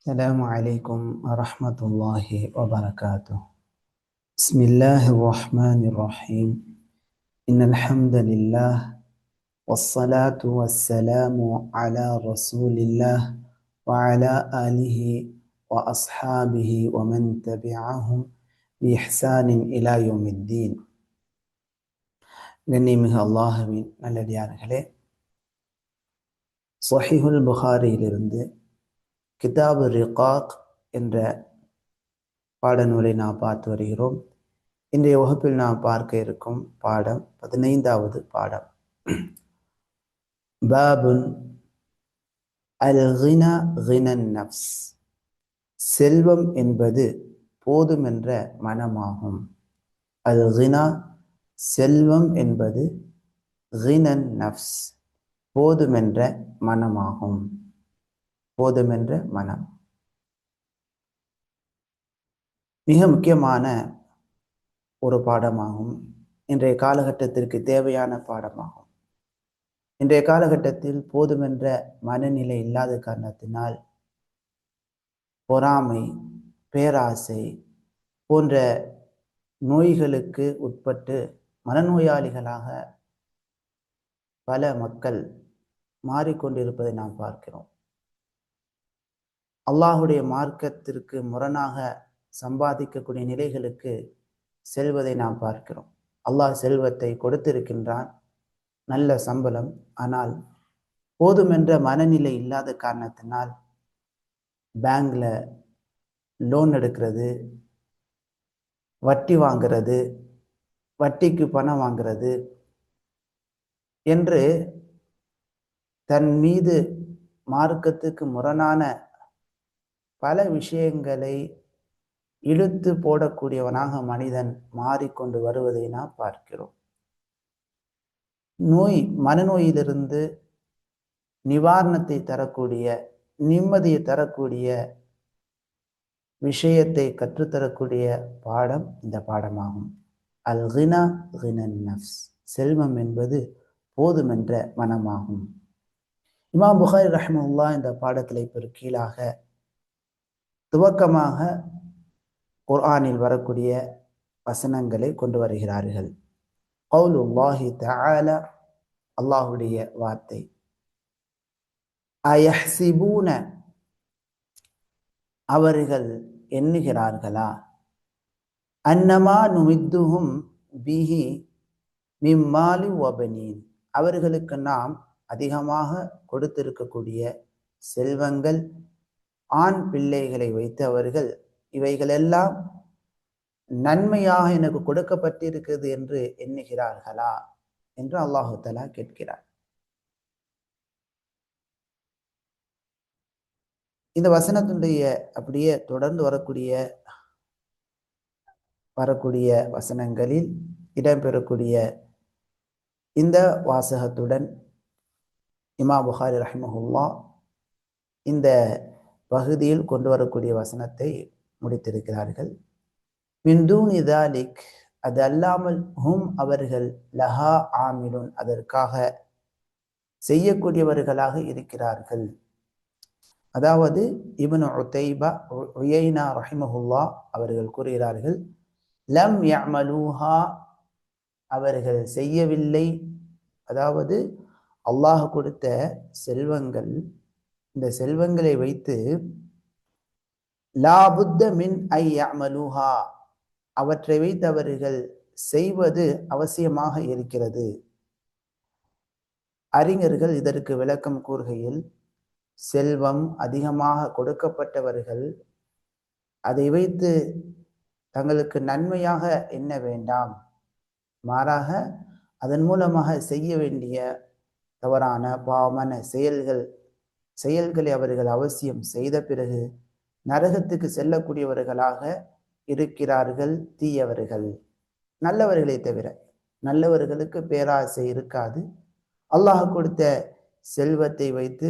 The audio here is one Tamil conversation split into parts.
السلام عليكم ورحمة الله وبركاته بسم الله الرحمن الرحيم إن الحمد لله والصلاة والسلام على رسول الله وعلى آله وأصحابه ومن تبعهم بإحسان إلى يوم الدين கண்ணிமிகு அல்லாஹுவின் நல்லடியார்களே சொஹிஹுல் புகாரியிலிருந்து கிதாபு ரிகாக் என்ற பாடநூலை நாம் பார்த்து வருகிறோம். இன்றைய வகுப்பில் நாம் பார்க்க இருக்கும் பாடம் பதினைந்தாவது பாடம். பாபுன் அல் ஹினா ஹினன் நப்ஸ் செல்வம் என்பது போதுமென்ற மனமாகும். அல் ஹினா செல்வம் என்பது ஹினன் நப்ஸ் போதுமென்ற மனமாகும். போதுமென்ற மனம். மிக முக்கியமான ஒரு பாடமாகும். இன்றைய காலகட்டத்திற்கு தேவையான பாடமாகும். இன்றைய காலகட்டத்தில் போதுமென்ற மனநிலை இல்லாத காரணத்தினால் பொறாமை பேராசை போன்ற நோய்களுக்கு உட்பட்டு மனநோயாளிகளாக பல மக்கள் மாறிக்கொண்டிருப்பதை நாம் பார்க்கிறோம். அல்லாஹுடைய மார்க்கத்திற்கு முரணாக சம்பாதிக்கக்கூடிய நிலைகளுக்கு செல்வதை நாம் பார்க்கிறோம். அல்லாஹ் செல்வத்தை கொடுத்திருக்கின்றான். நல்ல சம்பளம். ஆனால் போதுமென்ற மனநிலை இல்லாத காரணத்தினால் பேங்க்ல லோன் எடுக்கிறது வட்டி வாங்கிறது வட்டிக்கு பணம் வாங்கிறது என்று தன் மீது மார்க்கத்துக்கு முரணான பல விஷயங்களை இழுத்து போடக்கூடியவனாக மனிதன் மாறிக்கொண்டு வருவதை நாம் பார்க்கிறோம். நோய் மனநோயிலிருந்து நிவாரணத்தை தரக்கூடிய நிம்மதியை தரக்கூடிய விஷயத்தை கற்றுத்தரக்கூடிய பாடம் இந்த பாடமாகும். அல் ஹினா ஹினன் நஃப்ஸ் செல்வம் என்பது போதுமென்ற மனமாகும். இமாம் புகாரி ரஹமுல்லா இந்த பாடத்தில் இப்போ கீழாக துவக்கமாக குர்ஆனில் வரக்கூடிய வசனங்களை கொண்டு வருகிறார்கள். கவுலுல்லாஹி தஆல அல்லாஹுடைய வார்த்தை. அயஹ்சிபூன அவர்கள் எண்ணுகிறார்களா? அன்னமா நுமித்துகும் பிஹி மிம்மாலி ஒபனீன் அவர்களுக்கு நாம் அதிகமாக கொடுத்திருக்கக்கூடிய செல்வங்கள் ஆண் பிள்ளைகளை வைத்து அவர்கள் இவைகளெல்லாம் நன்மையாக எனக்கு கொடுக்கப்பட்டிருக்கிறது என்று எண்ணுகிறார்களா என்று அல்லாஹு தலா கேட்கிறார். இந்த வசனத்தினுடைய அப்படியே தொடர்ந்து வரக்கூடிய வரக்கூடிய வசனங்களில் இடம்பெறக்கூடிய இந்த வாசகத்துடன் இமா புகாரி ரஹ்மஹுல்லா இந்த பகுதியில் கொண்டு வரக்கூடிய வசனத்தை முடித்திருக்கிறார்கள். மின்தூன் இதாலிக் அது அல்லாமல் ஹும் அவர்கள் லஹா ஆமிலுன் அதற்காக செய்யக்கூடியவர்களாக இருக்கிறார்கள். அதாவது இபனு உத்தைபா உயைனா ரஹிமஹுல்லா அவர்கள் கூறுகிறார்கள் லம் யமலூஹா அவர்கள் செய்யவில்லை. அதாவது அல்லாஹ் கொடுத்த செல்வங்கள் இந்த செல்வங்களை வைத்து லாபுத்த மின் ஐ அமலுஹா அவற்றை வைத்து அவர்கள் செய்வது அவசியமாக இருக்கிறது. அறிஞர்கள் இதற்கு விளக்கம் கூறுகையில் செல்வம் அதிகமாக கொடுக்கப்பட்டவர்கள் அதை வைத்து தங்களுக்கு நன்மையாக எண்ண வேண்டாம். மாறாக அதன் மூலமாக செய்ய வேண்டிய தவறான பாவமான செயல்கள் செயல்களை அவர்கள் அவசியம் செய்த பிறகு நரகத்துக்கு செல்லக்கூடியவர்களாக இருக்கிறார்கள் தீயவர்கள். நல்லவர்களை தவிர நல்லவர்களுக்கு பேராசை இருக்காது. அல்லாஹ் கொடுத்த செல்வத்தை வைத்து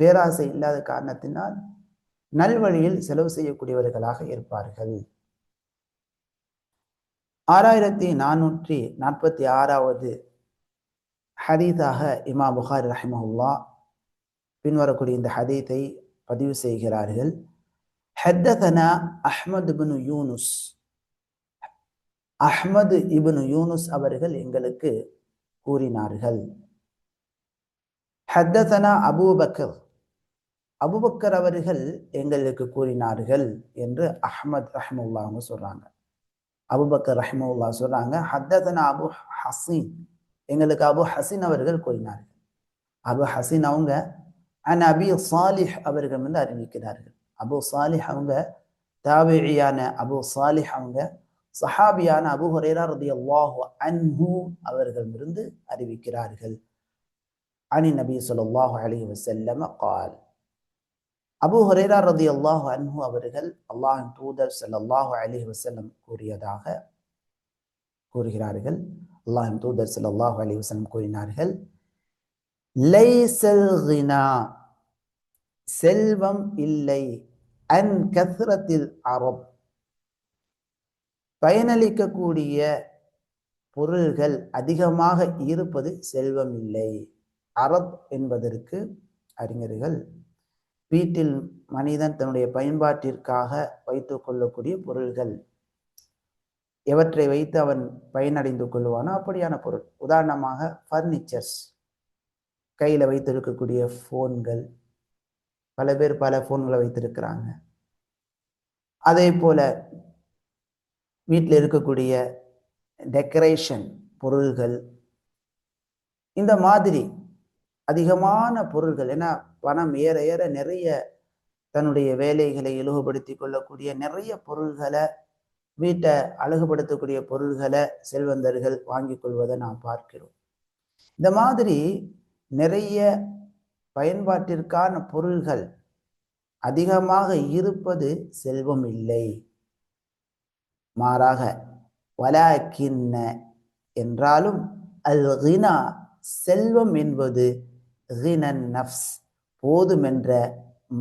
பேராசை இல்லாத காரணத்தினால் நல்வழியில் செலவு செய்யக்கூடியவர்களாக இருப்பார்கள். ஆறாயிரத்தி நானூற்றி நாற்பத்தி ஆறாவது ஹரீதாக இமா புகார் ரஹிமஹுல்லா பின்வரக்கூடிய இந்த ஹதீத்தை பதிவு செய்கிறார்கள். ஹத்ததனா அஹ்மது பின் யூனுஸ். அஹ்மது இபனு யூனுஸ் அவர்கள் எங்களுக்கு கூறினார்கள். ஹத்ததனா அபூபக்கர். அபுபக்கர் அவர்கள் எங்களுக்கு கூறினார்கள் என்று அஹ்மத் ரஹமுல்லாங்க சொல்றாங்க. அபுபக்கர் ரஹமுல்லா சொல்றாங்க ஹத்தனா அபு ஹசீன். எங்களுக்கு அபு ஹசீன் அவர்கள் கூறினார்கள். அபு ஹசீன் அவங்க அன் அபி சாலிஹ் அவர்கள் வந்து அறிவிக்கிறார்கள். அபு சாலிஹ் அவங்க தாபியான அபு சாலிஹ் அவங்க சஹாபியான அபு ஹுரேரா ரதி அல்லாஹு அன்ஹு அவர்களிடமிருந்து அறிவிக்கிறார்கள். அனி நபி சொல்லாஹு அலி வசல்லம கால். அபு ஹுரேரா ரதி அல்லாஹு அன்ஹு அவர்கள் அல்லாஹின் தூதர் சல்லாஹு அலி வசல்லம் கூறியதாக கூறுகிறார்கள். அல்லாஹின் தூதர் சல்லாஹு அலி வசல்லம் கூறினார்கள் லைசல் செல்வம் இல்லை. அன் கத்ரத்தில் அரப் பயனளிக்கக்கூடிய பொருள்கள் அதிகமாக இருப்பது செல்வம் இல்லை. அரப் என்பதற்கு அறிஞர்கள் வீட்டில் மனிதன் தன்னுடைய பயன்பாட்டிற்காக வைத்துக் கொள்ளக்கூடிய பொருள்கள். எவற்றை வைத்து அவன் பயனடைந்து கொள்வானோ அப்படியான பொருள். உதாரணமாக ஃபர்னிச்சர்ஸ் கையில் வைத்திருக்கக்கூடிய ஃபோன்கள் பல பேர் பல ஃபோன்களை வைத்திருக்கிறாங்க. அதே போல வீட்டில் இருக்கக்கூடிய டெக்கரேஷன் பொருள்கள் இந்த மாதிரி அதிகமான பொருள்கள் ஏன்னா பணம் ஏற ஏற நிறைய தன்னுடைய வேலைகளை இலகுபடுத்தி கொள்ளக்கூடிய நிறைய பொருள்களை வீட்டை அழகுபடுத்தக்கூடிய பொருள்களை செல்வந்தர்கள் வாங்கி கொள்வதை நாம் பார்க்கிறோம். இந்த மாதிரி நிறைய பயன்பாட்டிற்கான பொருள்கள் அதிகமாக இருப்பது செல்வம் இல்லை. மாறாக வலாக்கின்ன என்றாலும் அல் ஹினா செல்வம் என்பது ஹினன் நஃப்ஸ் போதுமென்ற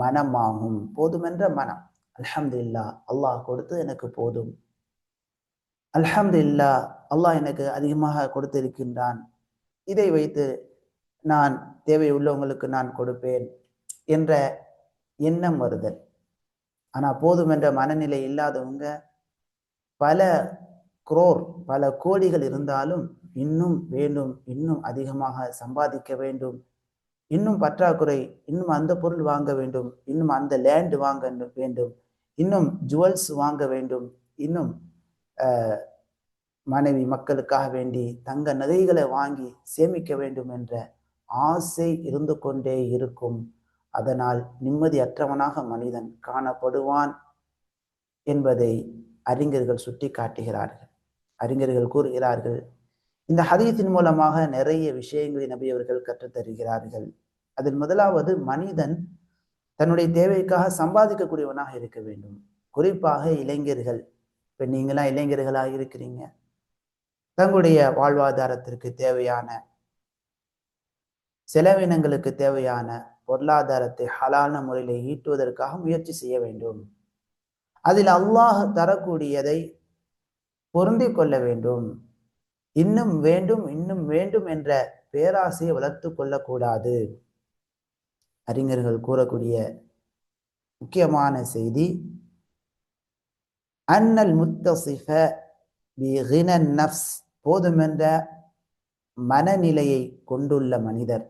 மனமாகும். போதுமென்ற மனம். அல்ஹம்துல்லா அல்லாஹ் கொடுத்து எனக்கு போதும். அல்ஹம்துல்லா அல்லாஹ் எனக்கு அதிகமாக கொடுத்திருக்கின்றான். இதை வைத்து நான் தேவை உள்ளவங்களுக்கு நான் கொடுப்பேன் என்ற எண்ணம் வருதல் ஆனால் போதும் என்ற மனநிலை இல்லாதவங்க பல குரோர் பல கோடிகள் இருந்தாலும் இன்னும் வேண்டும் இன்னும் அதிகமாக சம்பாதிக்க வேண்டும். இன்னும் பற்றாக்குறை இன்னும் அந்த பொருள் வாங்க வேண்டும் இன்னும் அந்த லேண்ட் வாங்க வேண்டும் இன்னும் ஜுவல்ஸ் வாங்க வேண்டும் இன்னும் மனைவி மக்களுக்காக வேண்டி தங்க நகைகளை வாங்கி சேமிக்க வேண்டும் என்ற ஆசை இருந்து கொண்டே இருக்கும். அதனால் நிம்மதியற்றவனாக மனிதன் காணப்படுவான் என்பதை அறிஞர்கள் சுட்டி காட்டுகிறார்கள் அறிஞர்கள் கூறுகிறார்கள் இந்த ஹதீத்தின் மூலமாக நிறைய விஷயங்களை நபி அவர்கள் கற்றுத்தருகிறார்கள். அதில் முதலாவது மனிதன் தன்னுடைய தேவைக்காக சம்பாதிக்கக்கூடியவனாக இருக்க வேண்டும். குறிப்பாக இளைஞர்கள். இப்போ நீங்களாம் இளைஞர்களாக இருக்கிறீங்க. தங்களுடைய வாழ்வாதாரத்திற்கு தேவையான செலவினங்களுக்கு தேவையான பொருளாதாரத்தை ஹலான முறையில் ஈட்டுவதற்காக முயற்சி செய்ய வேண்டும். அதில் அல்லாஹ் தரக்கூடியதை பொருந்தி கொள்ள வேண்டும். இன்னும் வேண்டும் இன்னும் வேண்டும் என்ற பேராசையை வளர்த்து கொள்ளக்கூடாது. அறிஞர்கள் கூறக்கூடிய முக்கியமான செய்தி அன்னல் முத்தசிஃப நஃப்ஸ் போதுமென்ற மனநிலையை கொண்டுள்ள மனிதர்.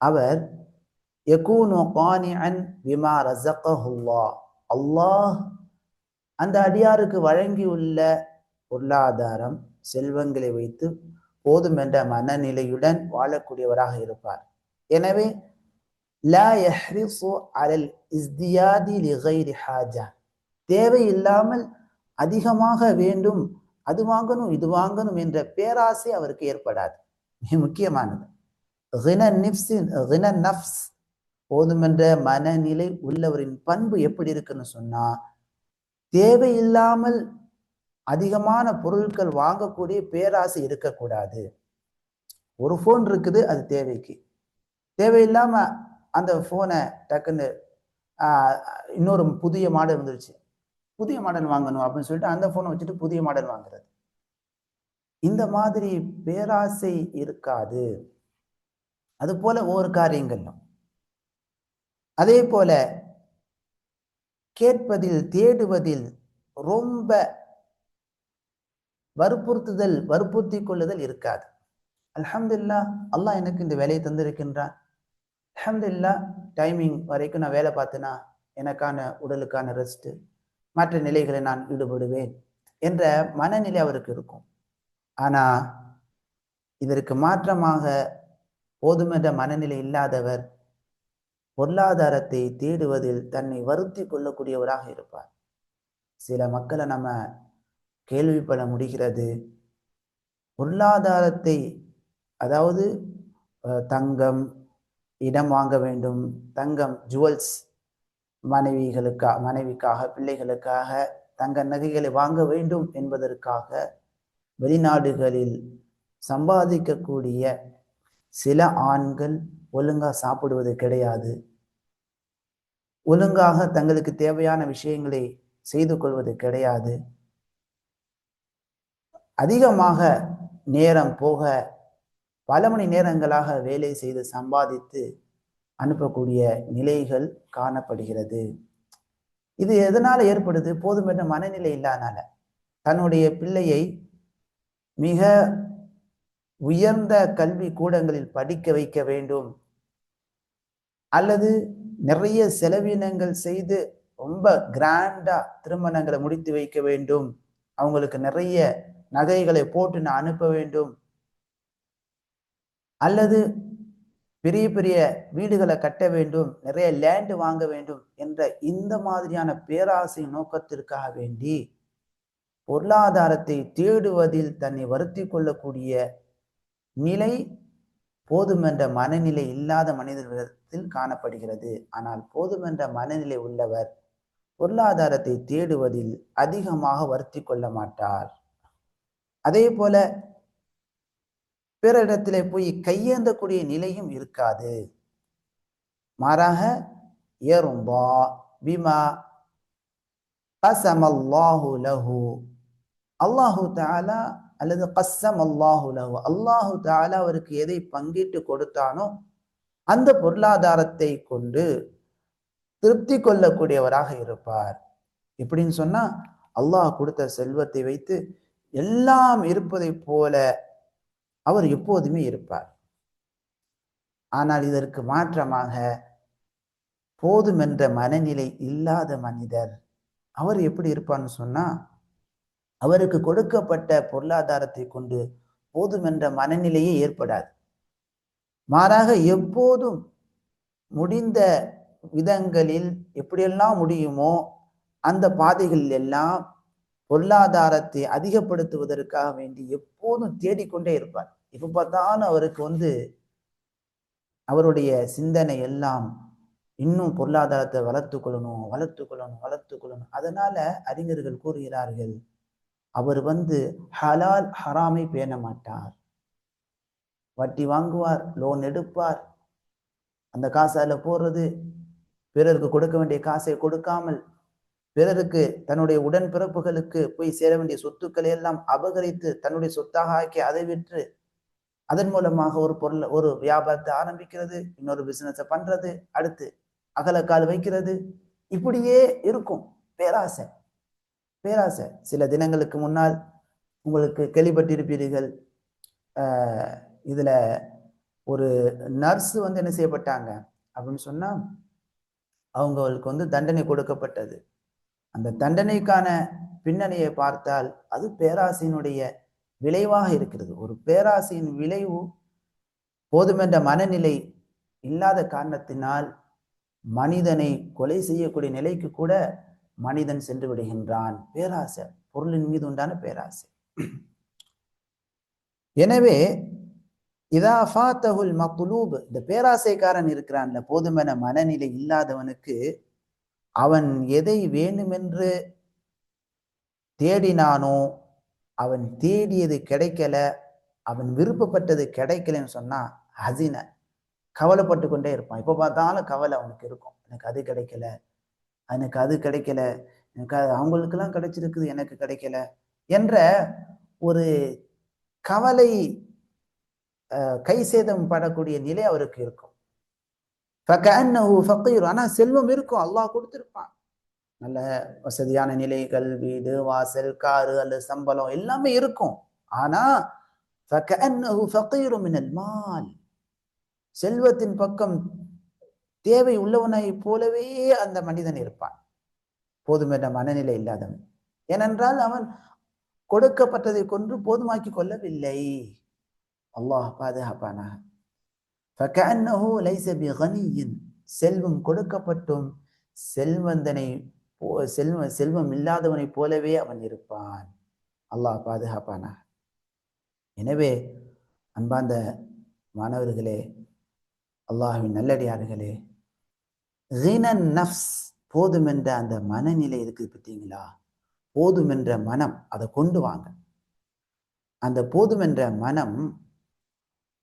அவர் யகூனு கானிஅன் பிமா ரஸகஹுல்லா. அல்லாஹ் அந்த அடியாருக்கு வழங்கியுள்ள பொருளாதாரம் செல்வங்களை வைத்து போதும் என்ற மனநிலையுடன் வாழக்கூடியவராக இருப்பார். எனவே லா யஹ்ரிசு அலல் இஸ்தியாதி லிகைரி ஹாஜா. தேவையில்லாமல் அதிகமாக வேண்டும் அது வாங்கணும் இது வாங்கணும் என்ற பேராசை அவருக்கு ஏற்படாது. மிக முக்கியமானது. நஃப்ஸ் போதுமென்ற மனநிலை உள்ளவரின் பண்பு எப்படி இருக்குன்னு சொன்னா தேவையில்லாமல் அதிகமான பொருட்கள் வாங்கக்கூடிய பேராசை இருக்கக்கூடாது. ஒரு ஃபோன் இருக்குது அது தேவைக்கு. தேவையில்லாம அந்த ஃபோனை டக்குன்னு இன்னொரு புதிய மாடல் வந்துருச்சு. புதிய மாடல் வாங்கணும் அப்படின்னு சொல்லிட்டு அந்த ஃபோனை வச்சுட்டு புதிய மாடல் வாங்குறது. இந்த மாதிரி பேராசை இருக்காது. அது போல ஒவ்வொரு காரியங்களும். அதே போல கேட்பதில் தேடுவதில் ரொம்ப வற்புறுத்துதல் வற்புறுத்தி கொள்ளுதல் இருக்காது. அலமதுல்லா அல்லாஹ் எனக்கு இந்த வேலையை தந்திருக்கின்றான். அலமதுல்லா டைமிங் வரைக்கும் நான் வேலை பார்த்தேன்னா எனக்கான உடலுக்கான ரெஸ்ட்டு மற்ற நிலைகளை நான் ஈடுபடுவேன் என்ற மனநிலை அவருக்கு இருக்கும். ஆனா இதற்கு மாற்றமாக போதுமென்ற மனநிலை இல்லாதவர் பொருளாதாரத்தை தேடுவதில் தன்னை வருத்தி கொள்ளக்கூடியவராக இருப்பார். சில மக்களை நம்ம கேள்விப்பட முடிகிறது. பொருளாதாரத்தை அதாவது தங்கம் இடம் வாங்க வேண்டும் தங்கம் ஜுவல்ஸ் மனைவிகளுக்காக மனைவிக்காக பிள்ளைகளுக்காக தங்க நகைகளை வாங்க வேண்டும் என்பதற்காக வெளிநாடுகளில் சம்பாதிக்கக்கூடிய சில ஆண்கள் ஒழுங்காக சாப்பிடுவது கிடையாது. ஒழுங்காக தங்களுக்கு தேவையான விஷயங்களை செய்து கொள்வது கிடையாது. அதிகமாக நேரம் போக பல மணி நேரங்களாக வேலை செய்து சம்பாதித்து அனுப்பக்கூடிய நிலைகள் காணப்படுகிறது. இது எதனால் ஏற்படுது? போதுமென்ற மனநிலை இல்லாதனால. தன்னுடைய பிள்ளையை மிக உயர்ந்த கல்வி கூடங்களில் படிக்க வைக்க வேண்டும். அல்லது நிறைய செலவினங்கள் செய்து ரொம்ப கிராண்டா திருமணங்களை முடித்து வைக்க வேண்டும். அவங்களுக்கு நிறைய நகைகளை போட்டு நான் அனுப்ப வேண்டும். அல்லது பெரிய பெரிய வீடுகளை கட்ட வேண்டும். நிறைய லேண்டு வாங்க வேண்டும் என்ற இந்த மாதிரியான பேராசை நோக்கத்திற்காக வேண்டி பொருளாதாரத்தை தேடுவதில் தன்னை வருத்தி கொள்ளக்கூடிய நிலை போதுமென்ற மனநிலை இல்லாத மனிதர்களிடத்தில் காணப்படுகிறது. ஆனால் போதுமென்ற மனநிலை உள்ளவர் பொருளாதாரத்தை தேடுவதில் அதிகமாக வருத்தி கொள்ள மாட்டார். அதே போல பிறரிடத்திலே போய் கையேந்தக்கூடிய நிலையும் இருக்காது. மாறாக ஏறும்பா பிமா அசமல்லாஹு லஹு. அல்லாஹு தாலா அல்லது கஸ்ஸம் அல்லாஹுலஹு அல்லாஹு தாலா அவருக்கு எதை பங்கிட்டு கொடுத்தானோ அந்த பொருளாதாரத்தை கொண்டு திருப்தி கொள்ளக்கூடியவராக இருப்பார். எப்படின்னு சொன்னா அல்லாஹ் கொடுத்த செல்வத்தை வைத்து எல்லாம் இருப்பதை போல அவர் எப்போதுமே இருப்பார். ஆனால் இதற்கு மாற்றமாக போதுமென்ற மனநிலை இல்லாத மனிதர் அவர் எப்படி இருப்பார்னு சொன்னா அவருக்கு கொடுக்கப்பட்ட பொருளாதாரத்தை கொண்டு போதுமென்ற மனநிலையே ஏற்படாது. மாறாக எப்போதும் முடிந்த விதங்களில் எப்படியெல்லாம் முடியுமோ அந்த பாதைகளில் எல்லாம் பொருளாதாரத்தை அதிகப்படுத்துவதற்காக வேண்டி எப்போதும் தேடிக்கொண்டே இருப்பார். இப்போ பார்த்தாலும் அவருக்கு வந்து அவருடைய சிந்தனை எல்லாம் இன்னும் பொருளாதாரத்தை வளர்த்து கொள்ளணும் வளர்த்து கொள்ளணும் வளர்த்து கொள்ளணும் அதனால அறிஞர்கள் கூறுகிறார்கள் அவர் வந்து ஹலால் ஹராமை பேண மாட்டார். வட்டி வாங்குவார் லோன் எடுப்பார். அந்த காசு அதில் போடுறது பிறருக்கு கொடுக்க வேண்டிய காசை கொடுக்காமல் பிறருக்கு தன்னுடைய உடன்பிறப்புகளுக்கு போய் சேர வேண்டிய சொத்துக்களை எல்லாம் அபகரித்து தன்னுடைய சொத்தாக ஆக்கி அதை விற்று அதன் மூலமாக ஒரு பொருள் ஒரு வியாபாரத்தை ஆரம்பிக்கிறது இன்னொரு பிசினஸை பண்றது அடுத்து அகலக்கால் வைக்கிறது. இப்படியே இருக்கும் பேராசை. பேராசை. சில தினங்களுக்கு முன்னால் உங்களுக்கு கேள்விப்பட்டிருப்பீர்கள் இதில் ஒரு நர்ஸ் வந்து என்ன செய்யப்பட்டாங்க அப்படின்னு சொன்னால் அவங்களுக்கு வந்து தண்டனை கொடுக்கப்பட்டது. அந்த தண்டனைக்கான பின்னணியை பார்த்தால் அது பேராசையினுடைய விளைவாக இருக்கிறது. ஒரு பேராசையின் விளைவு போதுமென்ற மனநிலை இல்லாத காரணத்தினால் மனிதனை கொலை செய்யக்கூடிய நிலைக்கு கூட மனிதன் சென்று விடுகின்றான். பேராசை. பொருளின் மீது உண்டான பேராசை. எனவே இதா ஃபாத்தகுல் மக்குலூப் இந்த பேராசைக்காரன் இருக்கிறான்ல போதுமென மனநிலை இல்லாதவனுக்கு அவன் எதை வேண்டுமென்று தேடினானோ அவன் தேடியது கிடைக்கல அவன் விருப்பப்பட்டது கிடைக்கலன்னு சொன்னா ஹசின. கவலைப்பட்டு கொண்டே இருப்பான். இப்போ பார்த்தாலும் கவலை அவனுக்கு இருக்கும். எனக்கு அது கிடைக்கல. எனக்கு அது கிடைக்கல. எனக்கு அவங்களுக்கெல்லாம் கிடைச்சிருக்குது எனக்கு கிடைக்கல என்ற ஒரு கவலை கை சேதம் படக்கூடிய நிலை அவருக்கு இருக்கும். ஃபகஅன்னஹு ஆனா செல்வம் இருக்கும். அல்லாஹ் கொடுத்திருப்பான். நல்ல வசதியான நிலைகள் வீடு வாசல் காரு அல்லது சம்பளம் எல்லாமே இருக்கும். ஆனா செல்வத்தின் பக்கம் தேவை உள்ளவனைப் போலவே அந்த மனிதன் இருப்பான். போதுமென்ற மனநிலை இல்லாதவன். ஏனென்றால் அவன் கொடுக்கப்பட்டதை கொன்று போதுமாக்கி கொள்ளவில்லை. அல்லாஹ் பாதுகாப்பானாக. செல்வம் கொடுக்கப்பட்டும். செல்வந்தனை செல்வ செல்வம் இல்லாதவனைப் போலவே அவன் இருப்பான். அல்லாஹ் பாதுகாப்பானா எனவே அன்பார்ந்த மாணவர்களே அல்லாஹின் நல்லடியார்களே ரினன் நஃப்ஸ் போதுமென்ற அந்த மனநிலை இருக்குது பார்த்தீங்களா? போதுமென்ற மனம் அதை கொண்டு வாங்க. அந்த போதுமென்ற மனம்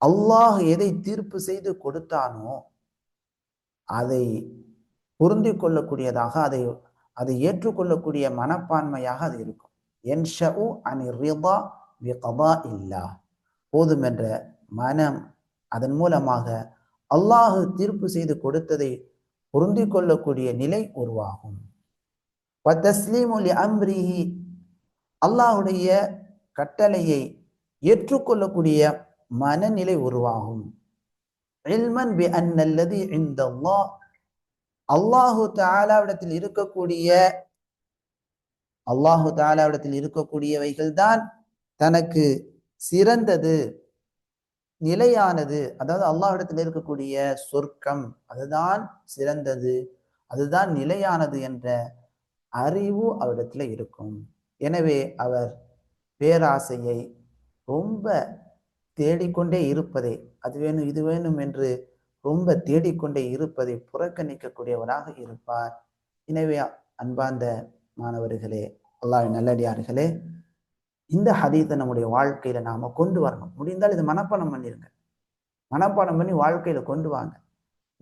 அல்லாஹ் எதை தீர்ப்பு செய்து கொடுத்தானோ அதை பொருந்தி கொள்ளக்கூடியதாக அதை அதை ஏற்றுக்கொள்ளக்கூடிய மனப்பான்மையாக அது இருக்கும். என்ஷஉ அனி ரிதா பி இல்லா. போதுமென்ற மனம் அதன் மூலமாக அல்லாஹ் தீர்ப்பு செய்து கொடுத்ததை பொருந்திக் கொள்ளக்கூடிய நிலை உருவாகும். அம்ரிஹி அல்லாஹுடைய கட்டளையை ஏற்றுக்கொள்ளக்கூடிய மனநிலை உருவாகும். இல்மன் பி அன்னல்லதி இந்தல்லாஹ் அல்லாஹு தாலாவிடத்தில் இருக்கக்கூடிய அல்லாஹு தாலாவிடத்தில் இருக்கக்கூடியவைகள் தான் தனக்கு சிறந்தது. நிலையானது. அதாவது அல்லாஹிடத்தில் இருக்கக்கூடிய சொர்க்கம் அதுதான் சிறந்தது அதுதான் நிலையானது என்ற அறிவு அவரிடத்துல இருக்கும். எனவே அவர் பேராசையை ரொம்ப தேடிக்கொண்டே இருப்பதை அது வேணும் இது வேணும் என்று ரொம்ப தேடிக்கொண்டே இருப்பதை புறக்கணிக்கக்கூடியவராக இருப்பார். எனவே அன்பார்ந்த மாணவர்களே அல்லாஹ் நல்லடியார்களே இந்த ஹதீத்தை நம்முடைய வாழ்க்கையில நாம கொண்டு வரணும். முடிந்தால் இது மனப்பாடம் பண்ணிருங்க. மனப்பாடம் பண்ணி வாழ்க்கையில கொண்டு வாங்க.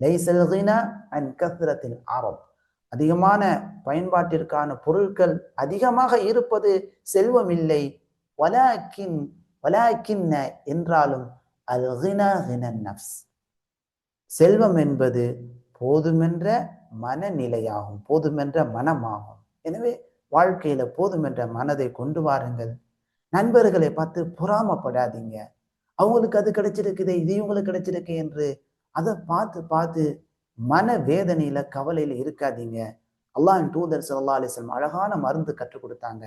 லைசல் ஆரம் அதிகமான பயன்பாட்டிற்கான பொருட்கள் அதிகமாக இருப்பது செல்வம் இல்லை வலாக்கின் வலாக்கின்ன என்றாலும் அல் கினா நஃப்ஸ். செல்வம் என்பது போதுமென்ற மனநிலையாகும் போதுமென்ற மனமாகும். எனவே வாழ்க்கையில போதுமென்ற மனதை கொண்டு வாருங்கள். நண்பர்களை பார்த்து பொறாமப்படாதீங்க. அவங்களுக்கு அது கிடைச்சிருக்குது இது இவங்களுக்கு கிடைச்சிருக்கு என்று அதை பார்த்து பார்த்து மன வேதனையில கவலையில இருக்காதீங்க. அல்லாஹின் தூதர் சல்லா அலிஸ்லம் அழகான மருந்து கற்றுக் கொடுத்தாங்க.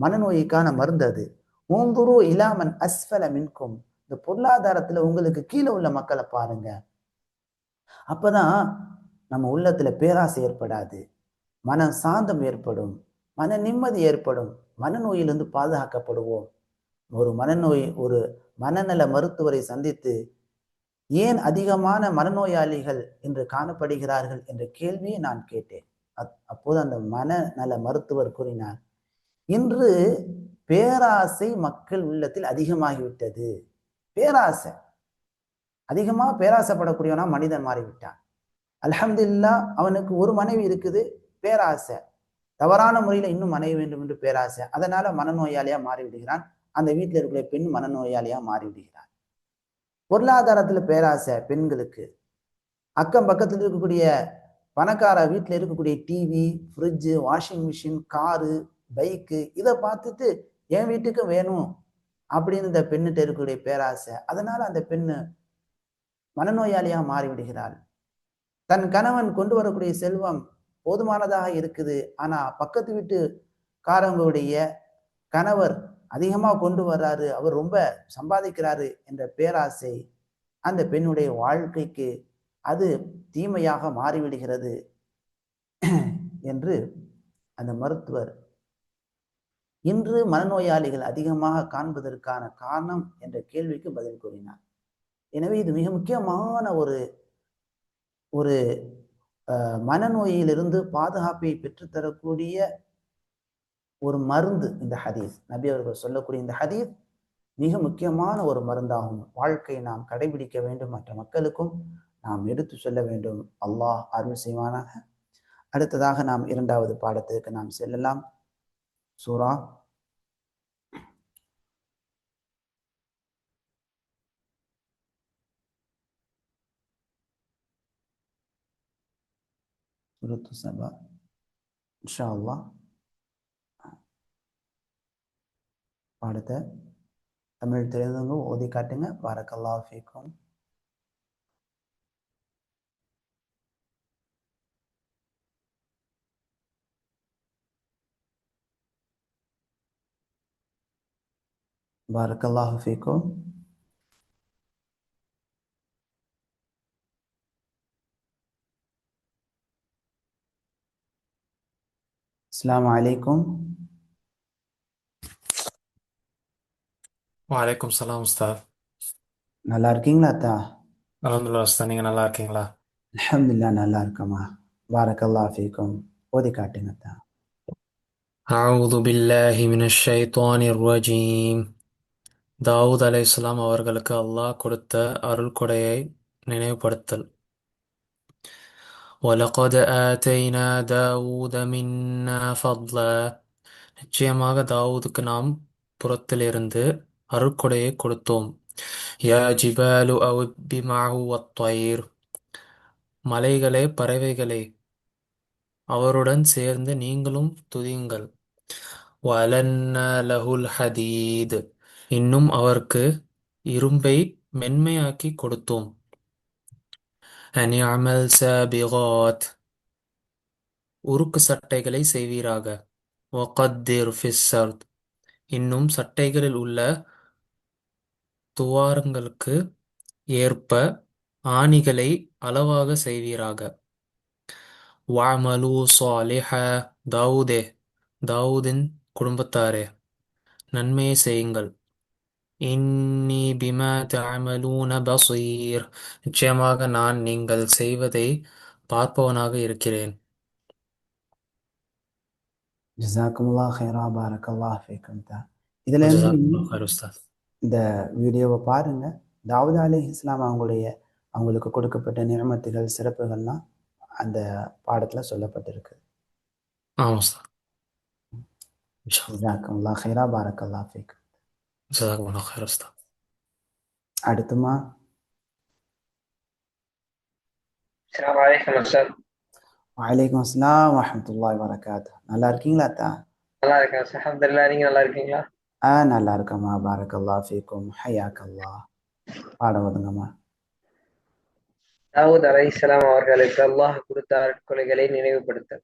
மனநோய்க்கான மருந்து அது. ஊந்துரு இலாமன் அஸ்ஃபல மின்கும். இந்த பொருளாதாரத்துல உங்களுக்கு கீழே உள்ள மக்களை பாருங்க. அப்பதான் நம்ம உள்ளத்துல பேராசை ஏற்படாது. மன சாந்தம் ஏற்படும். மன நிம்மதி ஏற்படும். மனநோயிலிருந்து பாதுகாக்கப்படுவோம். ஒரு மனநோய் ஒரு மனநல மருத்துவரை சந்தித்து ஏன் அதிகமான மனநோயாளிகள் என்று காணப்படுகிறார்கள் என்ற கேள்வியை நான் கேட்டேன். அப்போது அந்த மனநல மருத்துவர் கூறினார் இன்று பேராசை மக்கள் உள்ளத்தில் அதிகமாகிவிட்டது. பேராசை. அதிகமாக பேராசைப்படக்கூடியவனா மனிதன் மாறிவிட்டான். அலமதுல்லா அவனுக்கு ஒரு மனைவி இருக்குது. பேராசை. தவறான முறையில் இன்னும் மனைய வேண்டும் என்று பேராசை. அதனால மனநோயாளியா மாறிவிடுகிறான். அந்த வீட்டில் இருக்கிற பெண் மனநோயாளியா மாறிவிடுகிறான் பொருளாதாரத்தில் பேராசை பெண்களுக்கு. அக்கம் பக்கத்தில் இருக்கக்கூடிய பணக்கார வீட்டில் இருக்கக்கூடிய TV fridge washing machine car bike இதை பார்த்துட்டு என் வீட்டுக்கு வேணும் அப்படின்னு இந்த பெண்ணுகிட்ட இருக்கக்கூடிய பேராசை. அதனால அந்த பெண்ணு மனநோயாளியா மாறிவிடுகிறாள். தன் கணவன் கொண்டு வரக்கூடிய செல்வம் போதுமானதாக இருக்குது. ஆனா பக்கத்து வீட்டு காரங்களுடைய கணவர் அதிகமாக கொண்டு வர்றாரு. அவர் ரொம்ப சம்பாதிக்கிறாரு என்ற பேராசை அந்த பெண்ணுடைய வாழ்க்கைக்கு அது தீமையாக மாறிவிடுகிறது என்று அந்த மருத்துவர் இன்று மனநோயாளிகள் அதிகமாக காண்பதற்கான காரணம் என்ற கேள்விக்கு பதில் கூறினார். எனவே இது மிக முக்கியமான ஒரு ஒரு மனநோயிலிருந்து பாதுகாப்பை பெற்றுத்தரக்கூடிய ஒரு மருந்து இந்த ஹதீஸ். நபி அவர்கள் சொல்லக்கூடிய இந்த ஹதீஸ் மிக முக்கியமான ஒரு மருந்தாகும். வாழ்க்கையை நாம் கடைபிடிக்க வேண்டும். மற்ற மக்களுக்கும் நாம் எடுத்து சொல்ல வேண்டும். அல்லாஹ் அருள் செய்வானாக. அடுத்ததாக நாம் இரண்டாவது பாடத்திற்கு நாம் செல்லலாம். சூரா சூரத்து சபா இன்ஷா அல்லாஹ் பாடத்தை தமிழ் தெரிந்தவங்க ஓதி காட்டுங்க பாரக்கல்லாஹ் ஃபீக்கும் பாரக்கல்லாஹ் ஃபீக்கும் அஸ்ஸலாமு அலைக்கும் வலைக்கும் சலாம் உஸ்தாத் நல்லா இருக்கீங்களா அத்தா அலமதுல்லா உஸ்தாத் நீங்க நல்லா இருக்கீங்களா அல்ஹம்துலில்லாஹ் நல்லா இருக்கம்மா பாரக்கல்லாஹ் ஃபீக்கும் ஓதி காட்டுங்க அத்தா அவுது பில்லாஹி மினஷ் ஷைத்தானிர் ரஜீம் தாவூத் அலைஹிஸ்ஸலாம் அவர்களுக்கு அல்லாஹ் கொடுத்த அருள்கொடையை நினைவுபடுத்தல் وَلَقَدْ آتَيْنَا دَاوُودَ مِنَّا فَضْلًا நிச்சயமாக தாவூதுக்கு நாம் புறத்திலிருந்து அருட்கொடையை கொடுத்தோம் யா ஜிபாலு அவ்பி மஅஹு வத்-தய்ர் மலைகளே பறவைகளே அவருடன் சேர்ந்து நீங்களும் துதியுங்கள் வஅலன்னா லஹுல் ஹதீத் இன்னும் அவருக்கு இரும்பை மென்மையாக்கி கொடுத்தோம் அனிஅமல் சாபிகாத். உருக்கு சட்டைகளை செய்வீராக. வகத்திர் ஃபிஸ்ஸர்த் இன்னும் சட்டைகளில் உள்ள துவாரங்களுக்கு ஏற்ப ஆணிகளை அளவாக செய்வீராக. வாமலு சாலிஹ. தாவூதே. தாவூதின் குடும்பத்தாரே. நன்மையை செய்யுங்கள். இன்னி பிமா தஅமலூன பஸீர் நிச்சயமாக நான் நீங்கள் செய்வதை பார்ப்பவனாக இருக்கிறேன். ஜஸாக்குமுல்லாஹ் ஹைரா பாரக்கல்லாஹ் ஃபீக்கும். அத்தா இதுல இருந்து ஜஸாக்கல்லாஹு ஹைர் உஸ்தாத். இந்த வீடியோவை பாருங்க. தாவூத் அலி இஸ்லாம் அவங்களுடைய அவங்களுக்கு கொடுக்கப்பட்ட நியமத்துகள் சிறப்புகள்லாம் அந்த பாடத்துல சொல்லப்பட்டிருக்கு. ஆமாம் உஸ்தாத். இன்ஷா அல்லாஹ். ஜஸாக்குமுல்லாஹ் ஹைரா பாரக்கல்லாஹ் ஃபீக்கும். ஜஸாக்கல்லாஹு ஹைர் உஸ்தாத் அடுத்துமா السلام عليكم أستاذ வலைக்கம் அஸ்ஸலாம் வரஹ்மத்துல்லாஹி வரகாத்து நல்லா இருக்கீங்களா அத்தா நல்லா இருக்கேன் சார் அல்ஹம்துலில்லாஹ் நீங்க நல்லா இருக்கீங்களா ஆ நல்லா இருக்கம்மா பாரக்கல்லாஹ் ஃபீக்கும் ஹயாக்கல்லாஹ் பாடம் ஒதுங்கம்மா தாவூத் அலைஹிஸ்ஸலாம் அவர்களுக்கு அல்லாஹ் கொடுத்த அருட்கொலைகளை நினைவுபடுத்தல்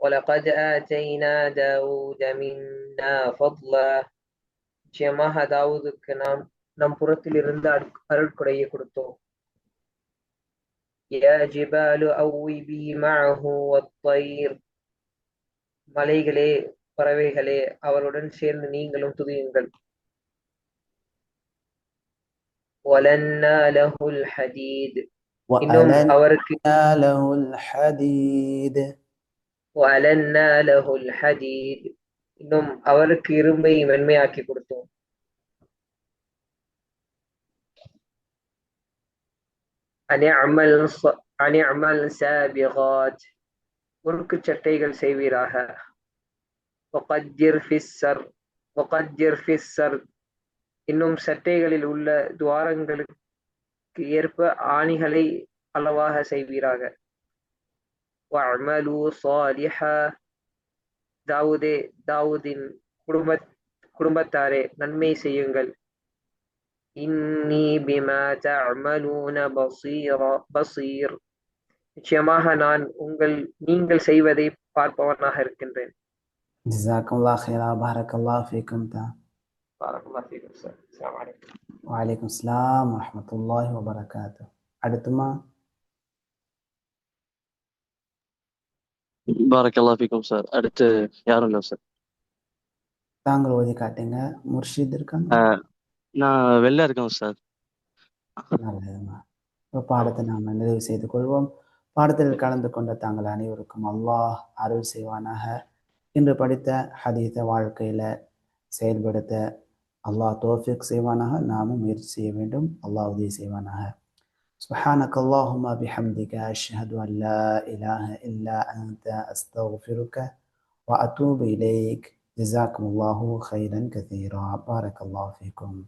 وَلَقَدْ آتَيْنَا دَاوُودَ مِنَّا فَضْلًا நிச்சயமாக தாவூதுக்கு நாம் நம் புறத்திலிருந்து அருட்- அருட்கொடையை கொடுத்தோம் يا جبال أوبي معه والطير மலைகளே பறவைகளே அவருடன் சேர்ந்து நீங்களும் துதியுங்கள் وَلَنَّا لَهُ الْحَدِيدِ இன்னும் وَأَلَنَّا அவருக்கு இன்னும் அவருக்கு இரும்பை மென்மையாக்கி கொடுத்தோம். முறுக்கு சட்டைகள் செய்வீராக. இன்னும் சட்டைகளில் உள்ள துவாரங்களுக்கு ஏற்ப ஆணிகளை அளவாக செய்வீராக. وَاعْمَلُوا صَالِحًا தாவூதே தாவூதின் குடும்ப குடும்பத்தாரே நன்மை செய்யுங்கள் இன்னி பிமா தஅமலூன பஸீரா பஸீர் நிச்சயமாக நான் உங்கள் நீங்கள் செய்வதை பார்ப்பவனாக இருக்கின்றேன் ஜஸாக்குமுல்லாஹ் ஹைரா பாரக்கல்லாஹ் ஃபீக்கும் தா பாரக்கல்லாஹு ஃபீக்கும் சார் அஸ்ஸலாமு அலைக்கும் வலைக்கம் அஸ்ஸலாம் வரஹ்மத்துல்லாஹி வபரகாத்து அடுத்துமா பாரக்கல்லா ஃபீக்கும் சார். அடுத்து யாரும் இல்லை சார்? தாங்கள் ஓதி காட்டுங்க. முர்ஷித் இருக்காங்க. நான் வெளில இருக்கேன் சார். நல்லதுமா இப்போ பாடத்தை நாம் நிறைவு செய்து கொள்வோம். பாடத்தில் கலந்து கொண்ட தாங்கள் அனைவருக்கும் அல்லாஹ் அருள் செய்வானாக. இன்று படித்த ஹதீஸ வாழ்க்கையில செயல்படுத்த அல்லாஹ் தோஃபிக் செய்வானாக. நாமும் முயற்சி செய்ய வேண்டும். அல்லாஹ் உதவி செய்வானாக. سبحانك اللهم بحمدك أشهد أن لا إله إلا أنت أستغفرك وأتوب إليك. جزاكم الله خيرا كثيرا. بارك الله فيكم.